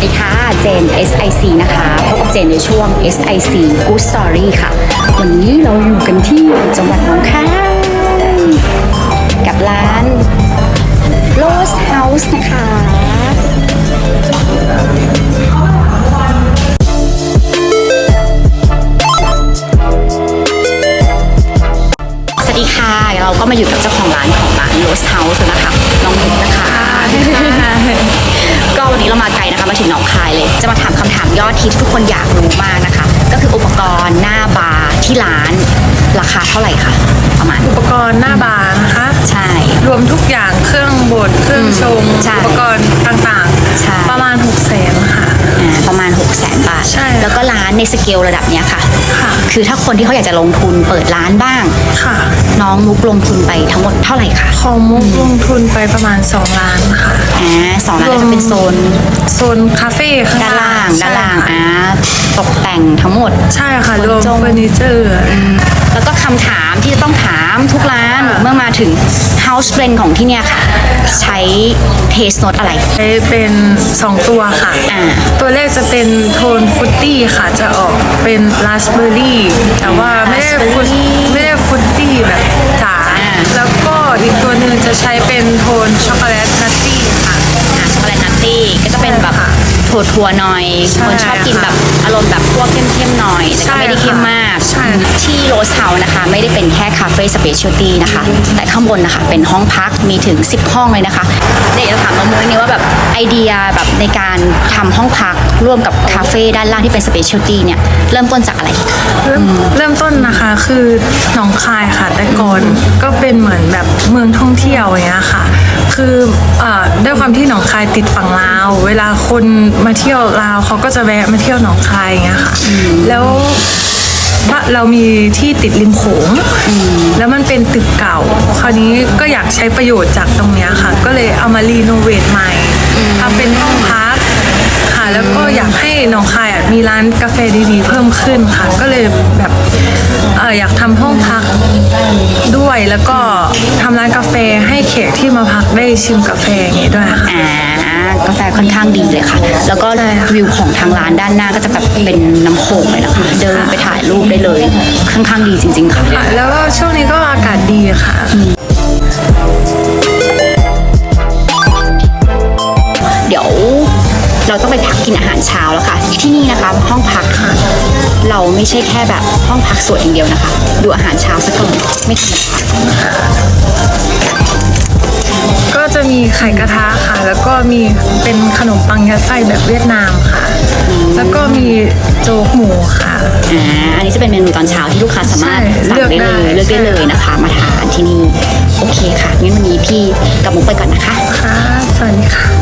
วัสดีค่ะเจน SIC นะคะพบกับเจนในช่วง SIC Good Story ค่ะ วันนี้เราอยู่กันที่จังหวัดหนองคายกับร้าน Rose House นะคะสวัสดีค่ะ เราก็มาอยู่กับเจ้าของร้านของร้าน Rose House นะคะ มาไกลนะคะมาถึงหนองคายเลย จะมาถามคำถามยอดฮิตที่ทุกคนอยากรู้มากนะคะ ก็คืออุปกรณ์หน้าบาร์ที่ร้านราคาเท่าไหร่คะประมาณอุปกรณ์หน้าบาร์นะคะ ใช่ รวมทุกอย่างเครื่องบดเครื่องชงใช่อุปกรณ์ แล้วก็ร้านในสเกลระดับเนี้ยค่ะค่ะคือถ้าคนที่เขาอยากจะลงทุนเปิดร้านบ้าง ค่ะ น้องมุกลงทุนไปทั้งหมดเท่าไหร่คะของมุกลงทุนไปประมาณ 2 ล้านค่ะ อ่าสองร้านก็จะเป็นโซนโซนคาเฟ่ข้างด้านล่างใช่ด้านล่างค่ะอ่าตกแต่งทั้งหมด ใช่ค่ะคนรวมจงเฟอร์นิเจอร์ แล้วก็คำถามที่จะต้องถามทุกร้านเมื่อมาถึง House Blend ของที่เนี่ยค่ะ ใช้ Taste Note อะไร ใช้เป็น 2 ตัวค่ะ อ่า ตัวแรกจะเป็นโทนฟรุตตี้ค่ะ จะออกเป็นราสเบอร์รี่แต่ว่าไม่ได้ฟรุต Raspberry ไม่ได้ฟรุตตี้แบบจ๋าอ่าแล้วก็อีกตัวหนึ่งจะใช้เป็นโทนช็อกโกแลตนัตตี้ค่ะ อ่าช็อกโกแลตนัตตี้ก็จะเป็นแบบใช่ค่ะถั่วถั่วๆหน่อย ใช่คนชอบกินแบบอารมณ์แบบพวกเข้มๆหน่อย แต่ก็ไม่ได้เข้มมาก ใช่ค่ะที่โรสเฮาส์นะคะ ไม่ได้เป็นแค่คาเฟ่สเปเชียลตี้นะคะ แต่ข้างบนนะคะ เป็นห้องพักมีถึง 10 ห้องเลยนะคะเดี๋ยวจะถามน้องมุ้ยนี่ว่าแบบไอเดียแบบในการทำห้องพักร่วมกับคาเฟ่ด้านล่างที่เป็นสเปเชียลตี้เนี่ย เริ่มต้นจากอะไร เริ่มเริ่มต้นนะคะคือหนองคายค่ะ แต่ก่อนก็เป็นเหมือนแบบเมืองท่องเที่ยวอย่างเงี้ยค่ะ คือเอ่อด้วยความที่หนองคายติดฝั่งลาว เวลาคนมาเที่ยวลาวเขาก็จะแวะมาเที่ยวหนองคายอย่างเงี้ยค่ะแล้ว บ้านเรามีที่ติดริมโขงแล้วมันเป็นตึกเก่า คราวนี้ก็อยากใช้ประโยชน์จากตรงเนี้ยค่ะ ก็เลยเอามารีโนเวทใหม่ทำเป็นห้องพักค่ะ แล้วก็อยากให้หนองคายอะมีร้านกาแฟดีๆ เพิ่มขึ้นค่ะ ก็เลยแบบเอออยากทำห้องพักด้วยแล้วก็ทำร้านกาแฟให้แขกที่มาพักได้ชิมกาแฟอย่างงี้ด้วยค่ะ อ่ากาแฟค่อนข้างดีเลยค่ะ แล้วก็ใช่ค่ะวิวของทางร้านด้านหน้าก็จะแบบเป็นน้ำโขงเลยนะคะ เดินไปถ่ายรูปได้เลยค่อนข้างดีจริง ๆ ค่ะค่ะแล้วก็ช่วงนี้ก็อากาศดีค่ะ เราต้องไปพักกินอาหารเช้าแล้วค่ะ ที่นี่นะคะห้องพักค่ะเราไม่ใช่แค่แบบห้องพักสวยอย่างเดียวนะคะ ดูอาหารเช้าสักก่อนไม่ธรรมดาก็จะมีไข่กระทะค่ะ แล้วก็มีเป็นขนมปังยัดไส้แบบเวียดนามค่ะ แล้วก็มีโจ๊กหมูค่ะอ่าอันนี้จะเป็นเมนูตอนเช้าที่ลูกค้าสามารถใช่สั่งได้เลยเลืเลืออกกได้ได้เลยนะคะ มาทานที่นี่ โอเคค่ะงั้นวันนี้พี่กับมุกไปก่อนนะคะ ค่ะ สวัสดีค่ะ